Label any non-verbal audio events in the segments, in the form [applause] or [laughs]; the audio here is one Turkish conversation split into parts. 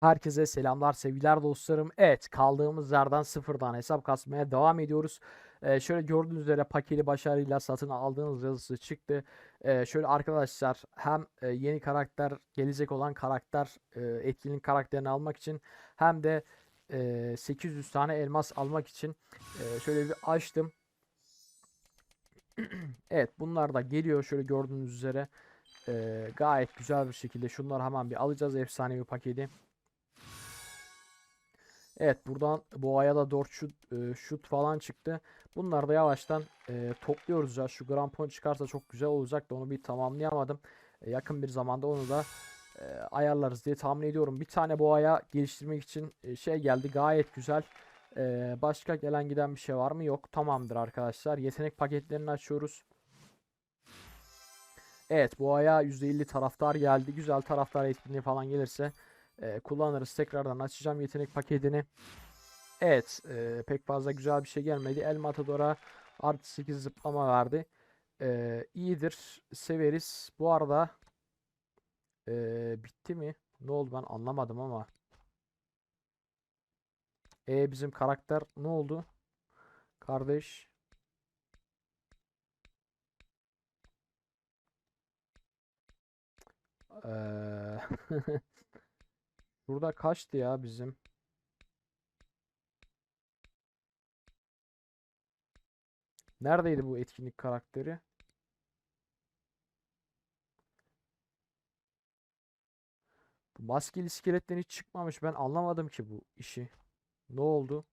Herkese selamlar, sevgiler dostlarım. Evet, kaldığımız yerden sıfırdan hesap kasmaya devam ediyoruz. Ee, şöyle gördüğünüz üzere paketi başarıyla satın aldığınız yazısı çıktı. Ee, şöyle arkadaşlar hem e, yeni karakter, gelecek olan karakter, e, etkinlik karakterini almak için hem de e, 800 tane elmas almak için e, şöyle bir açtım. [clears throat] Evet, bunlar da geliyor şöyle gördüğünüz üzere. E, gayet güzel bir şekilde şunları hemen bir alacağız efsanevi paketi. Evet buradan boğaya da 4 şut, e, şut falan çıktı. Bunları da yavaştan e, topluyoruz ya. Şu grampon çıkarsa çok güzel olacak da onu bir tamamlayamadım. E, yakın bir zamanda onu da e, ayarlarız diye tahmin ediyorum. Bir tane boğaya geliştirmek için e, şey geldi gayet güzel. E, başka gelen giden bir şey var mı? Yok. Tamamdır arkadaşlar. Yetenek paketlerini açıyoruz. Evet boğaya %50 taraftar geldi. Güzel taraftar etkinliği falan gelirse e, kullanırız. Tekrardan açacağım yetenek paketini. Evet e, pek fazla güzel bir şey gelmedi. El Matador'a artı 8 zıplama verdi. E, iyidir. Severiz. Bu arada e, bitti mi? Ne oldu ben anlamadım ama. E bizim karakter ne oldu? Kardeş. Eee [laughs] Burada kaçtı ya bizim? Neredeydi bu etkinlik karakteri? Bu maskeli iskeletten hiç çıkmamış. Ben anlamadım ki bu işi. Ne oldu?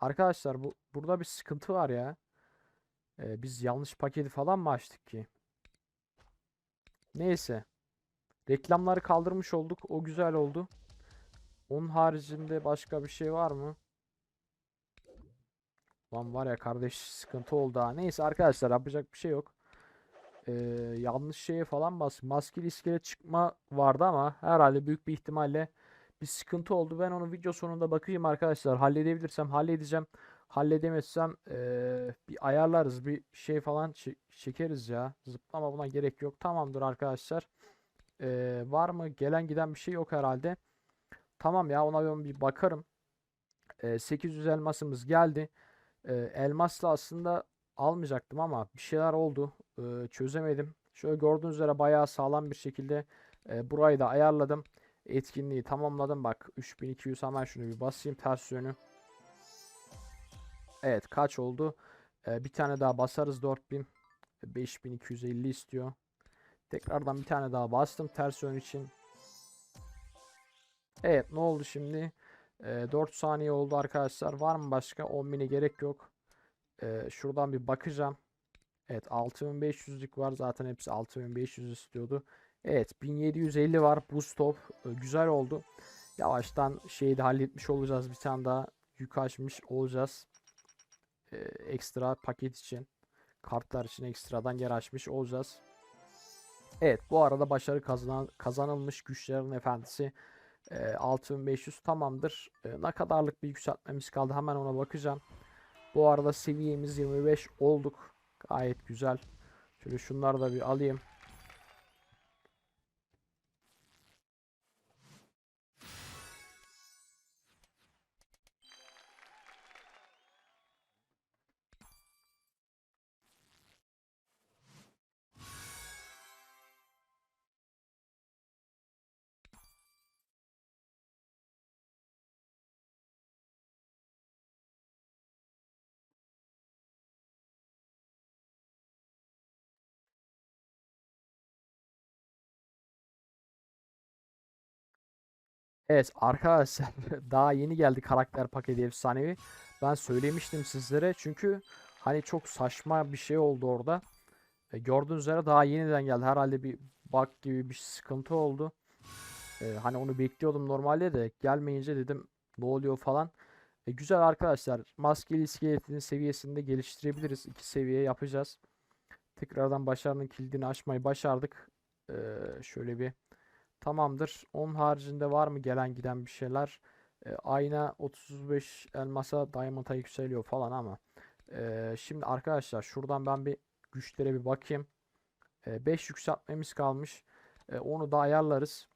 Arkadaşlar bu burada bir sıkıntı var ya. Ee, biz yanlış paketi falan mı açtık ki? Neyse. Reklamları kaldırmış olduk. O güzel oldu. Onun haricinde başka bir şey var mı? Lan var ya kardeş sıkıntı oldu ha. Neyse arkadaşlar yapacak bir şey yok. Ee, yanlış şeye falan bas. Maskeli iskelet çıkma vardı ama herhalde büyük bir ihtimalle bir sıkıntı oldu. Ben onu video sonunda bakayım arkadaşlar. Halledebilirsem halledeceğim. Halledemezsem ee, bir ayarlarız. Bir şey falan çe- çekeriz ya. Zıplama buna gerek yok. Tamamdır arkadaşlar. Ee, var mı? Gelen giden bir şey yok herhalde. Tamam ya ona bir bakarım. Ee, 800 elmasımız geldi. Ee, elmasla aslında almayacaktım ama bir şeyler oldu. Ee, çözemedim. Şöyle gördüğünüz üzere bayağı sağlam bir şekilde e, burayı da ayarladım. Etkinliği tamamladım. Bak 3200 hemen şunu bir basayım ters yönü. Evet kaç oldu? Ee, bir tane daha basarız 4000. 5250 istiyor. Tekrardan bir tane daha bastım ters yön için. Evet ne oldu şimdi? Ee, 4 saniye oldu arkadaşlar. Var mı başka? 10.000'e gerek yok. Ee, şuradan bir bakacağım. Evet 6500'lük var. Zaten hepsi 6500 istiyordu. Evet 1750 var. Bu stop güzel oldu. Yavaştan şeyi de halletmiş olacağız. Bir tane daha yük açmış olacağız. Ee, ekstra paket için. Kartlar için ekstradan yer açmış olacağız. Evet bu arada başarı kazanan, kazanılmış güçlerin efendisi e, 6500 tamamdır. E, ne kadarlık bir yükseltmemiz kaldı hemen ona bakacağım. Bu arada seviyemiz 25 olduk. Gayet güzel. Şöyle şunları da bir alayım. Evet arkadaşlar [laughs] daha yeni geldi karakter paketi efsanevi. Ben söylemiştim sizlere çünkü hani çok saçma bir şey oldu orada. E, gördüğünüz üzere daha yeniden geldi. Herhalde bir bug gibi bir sıkıntı oldu. E, hani onu bekliyordum normalde de gelmeyince dedim ne oluyor falan. E, güzel arkadaşlar. Maskeli iskeletinin seviyesini de geliştirebiliriz. İki seviye yapacağız. Tekrardan başarının kilidini açmayı başardık. E, şöyle bir Tamamdır. Onun haricinde var mı gelen giden bir şeyler? E, ayna 35 elmasa diamond'a yükseliyor falan ama. E, şimdi arkadaşlar şuradan ben bir güçlere bir bakayım. 5 e, yükseltmemiz kalmış. E, onu da ayarlarız.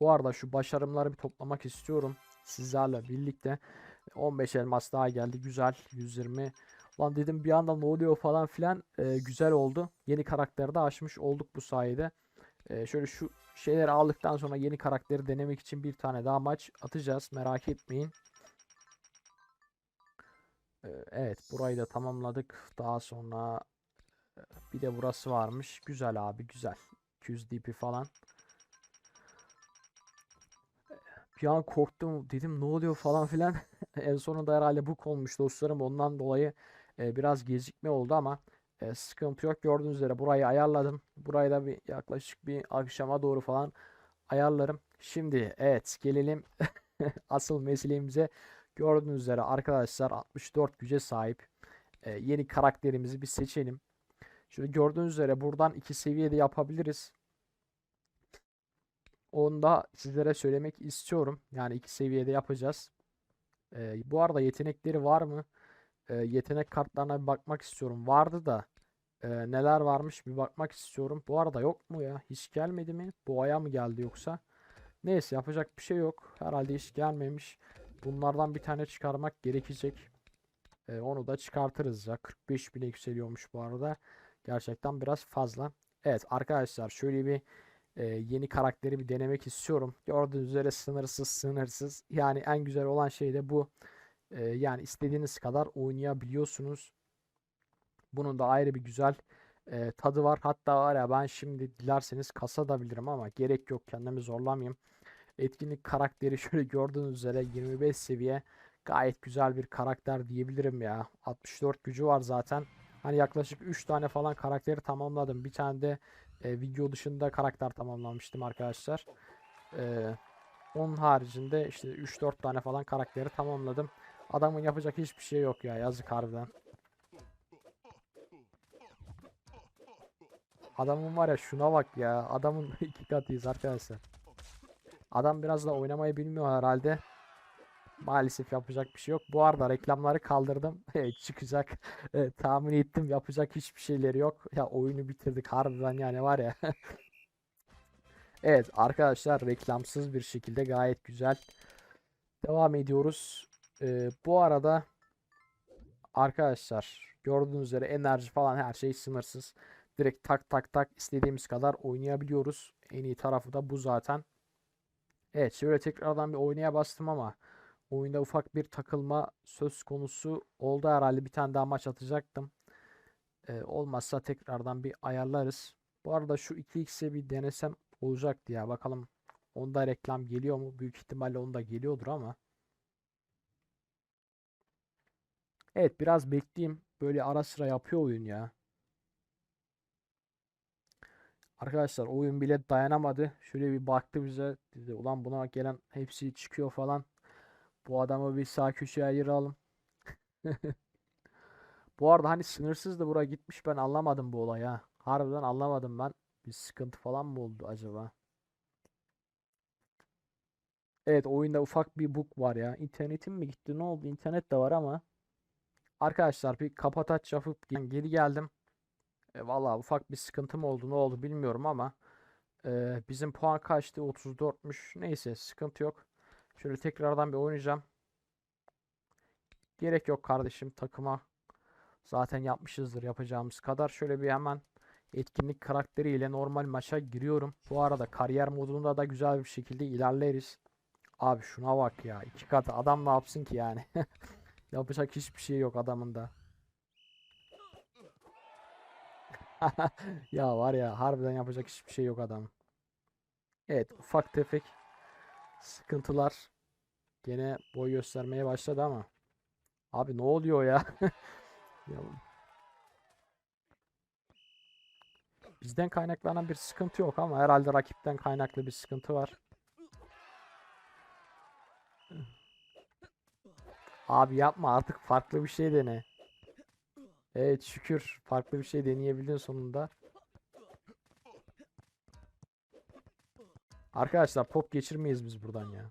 Bu arada şu başarımları bir toplamak istiyorum. Sizlerle birlikte. 15 elmas daha geldi. Güzel. 120. Lan dedim bir anda ne oluyor falan filan. Ee, güzel oldu. Yeni karakteri de açmış olduk bu sayede. Ee, şöyle şu şeyleri aldıktan sonra yeni karakteri denemek için bir tane daha maç atacağız. Merak etmeyin. Ee, evet burayı da tamamladık. Daha sonra e, bir de burası varmış. Güzel abi güzel. 200 DP falan. Bir an korktum dedim ne oluyor falan filan. [laughs] En sonunda herhalde bu olmuş dostlarım. Ondan dolayı e, biraz gecikme oldu ama e, sıkıntı yok. Gördüğünüz üzere burayı ayarladım. Burayı da bir yaklaşık bir akşama doğru falan ayarlarım. Şimdi evet gelelim [laughs] asıl mesleğimize. Gördüğünüz üzere arkadaşlar 64 güce sahip e, yeni karakterimizi bir seçelim. Şöyle gördüğünüz üzere buradan iki seviyede yapabiliriz. Onu da sizlere söylemek istiyorum. Yani iki seviyede yapacağız. Ee, bu arada yetenekleri var mı? Ee, yetenek kartlarına bir bakmak istiyorum. Vardı da e, neler varmış bir bakmak istiyorum. Bu arada yok mu ya? Hiç gelmedi mi? Bu aya mı geldi yoksa? Neyse yapacak bir şey yok. Herhalde hiç gelmemiş. Bunlardan bir tane çıkarmak gerekecek. Ee, onu da çıkartırız ya. 45 bine yükseliyormuş bu arada. Gerçekten biraz fazla. Evet arkadaşlar şöyle bir e, yeni karakteri bir denemek istiyorum. Gördüğünüz üzere sınırsız sınırsız. Yani en güzel olan şey de bu. E, yani istediğiniz kadar oynayabiliyorsunuz. Bunun da ayrı bir güzel e, tadı var. Hatta var ya ben şimdi dilerseniz kasa da bilirim ama gerek yok kendimi zorlamayayım. Etkinlik karakteri [laughs] şöyle gördüğünüz üzere 25 seviye gayet güzel bir karakter diyebilirim ya. 64 gücü var zaten. Hani yaklaşık 3 tane falan karakteri tamamladım. Bir tane de e, video dışında karakter tamamlamıştım arkadaşlar. E, onun haricinde işte 3-4 tane falan karakteri tamamladım. Adamın yapacak hiçbir şey yok ya yazık harbiden. Adamın var ya şuna bak ya. Adamın [laughs] iki katıyız arkadaşlar. Adam biraz da oynamayı bilmiyor herhalde. Maalesef yapacak bir şey yok. Bu arada reklamları kaldırdım. [laughs] Çıkacak. [laughs] Tahmin ettim yapacak hiçbir şeyleri yok. Ya oyunu bitirdik harbiden yani var ya. Evet arkadaşlar reklamsız bir şekilde gayet güzel. Devam ediyoruz. Ee, bu arada arkadaşlar gördüğünüz üzere enerji falan her şey sınırsız. Direkt tak tak tak istediğimiz kadar oynayabiliyoruz. En iyi tarafı da bu zaten. Evet şöyle tekrardan bir oynaya bastım ama oyunda ufak bir takılma söz konusu oldu herhalde. Bir tane daha maç atacaktım. Ee, olmazsa tekrardan bir ayarlarız. Bu arada şu 2x'e bir denesem olacaktı ya. Bakalım onda reklam geliyor mu? Büyük ihtimalle onda geliyordur ama. Evet biraz bekleyeyim. Böyle ara sıra yapıyor oyun ya. Arkadaşlar oyun bile dayanamadı. Şöyle bir baktı bize. Dedi ulan buna gelen hepsi çıkıyor falan. Bu adamı bir sağ köşeye ayıralım. [laughs] Bu arada hani sınırsız da buraya gitmiş ben anlamadım bu olayı ha. Harbiden anlamadım ben. Bir sıkıntı falan mı oldu acaba? Evet oyunda ufak bir bug var ya. İnternetim mi gitti ne oldu? İnternet de var ama. Arkadaşlar bir kapataç yapıp geri geldim. E, Valla ufak bir sıkıntım oldu ne oldu bilmiyorum ama. e, bizim puan kaçtı? 34'müş. Neyse sıkıntı yok. Şöyle tekrardan bir oynayacağım. Gerek yok kardeşim takıma. Zaten yapmışızdır yapacağımız kadar. Şöyle bir hemen etkinlik karakteriyle normal maça giriyorum. Bu arada kariyer modunda da güzel bir şekilde ilerleriz. Abi şuna bak ya. iki katı adam ne yapsın ki yani. [laughs] Yapacak hiçbir şey yok adamın da. [laughs] Ya var ya harbiden yapacak hiçbir şey yok adam. Evet ufak tefek sıkıntılar gene boy göstermeye başladı ama. Abi ne oluyor ya? [laughs] Ya Bizden kaynaklanan bir sıkıntı yok ama herhalde rakipten kaynaklı bir sıkıntı var. Abi yapma artık farklı bir şey dene. Evet şükür farklı bir şey deneyebildin sonunda. Arkadaşlar pop geçirmeyiz biz buradan ya.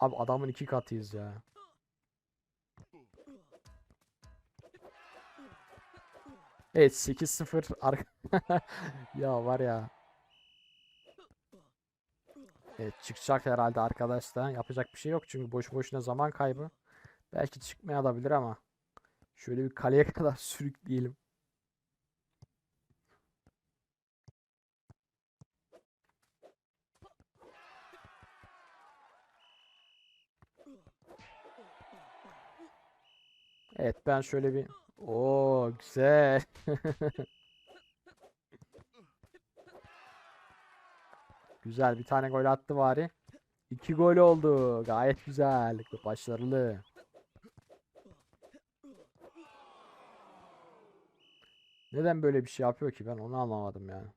Abi adamın iki katıyız ya. Evet 8-0 arka [laughs] ya var ya. Evet çıkacak herhalde arkadaşlar. Yapacak bir şey yok çünkü boş boşuna zaman kaybı. Belki çıkmaya da bilir ama. Şöyle bir kaleye [laughs] kadar sürükleyelim. Evet ben şöyle bir Oo güzel. [laughs] Güzel bir tane gol attı bari. İki gol oldu. Gayet güzel. Başarılı. Neden böyle bir şey yapıyor ki ben onu anlamadım yani.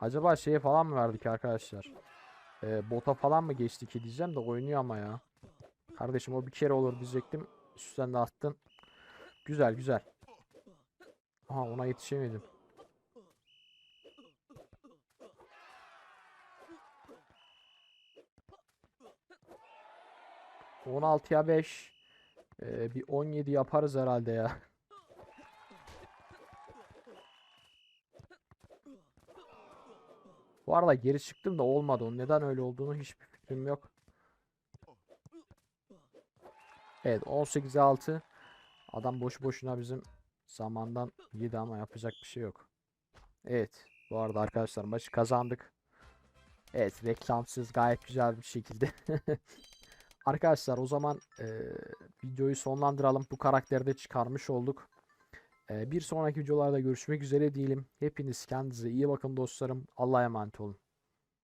Acaba şeye falan mı verdik arkadaşlar? Ee, bota falan mı geçti ki diyeceğim de oynuyor ama ya. Kardeşim o bir kere olur diyecektim. Üstten de attın. Güzel güzel. Aha ona yetişemedim. Ya 5. Ee, bir 17 yaparız herhalde ya. Bu arada geri çıktım da olmadı. O neden öyle olduğunu hiçbir fikrim yok. Evet 18'e 6. Adam boş boşuna bizim zamandan yedi ama yapacak bir şey yok. Evet bu arada arkadaşlar maçı kazandık. Evet reklamsız gayet güzel bir şekilde. [laughs] Arkadaşlar o zaman e, videoyu sonlandıralım. Bu karakteri de çıkarmış olduk. E, bir sonraki videolarda görüşmek üzere diyelim. Hepiniz kendinize iyi bakın dostlarım. Allah'a emanet olun.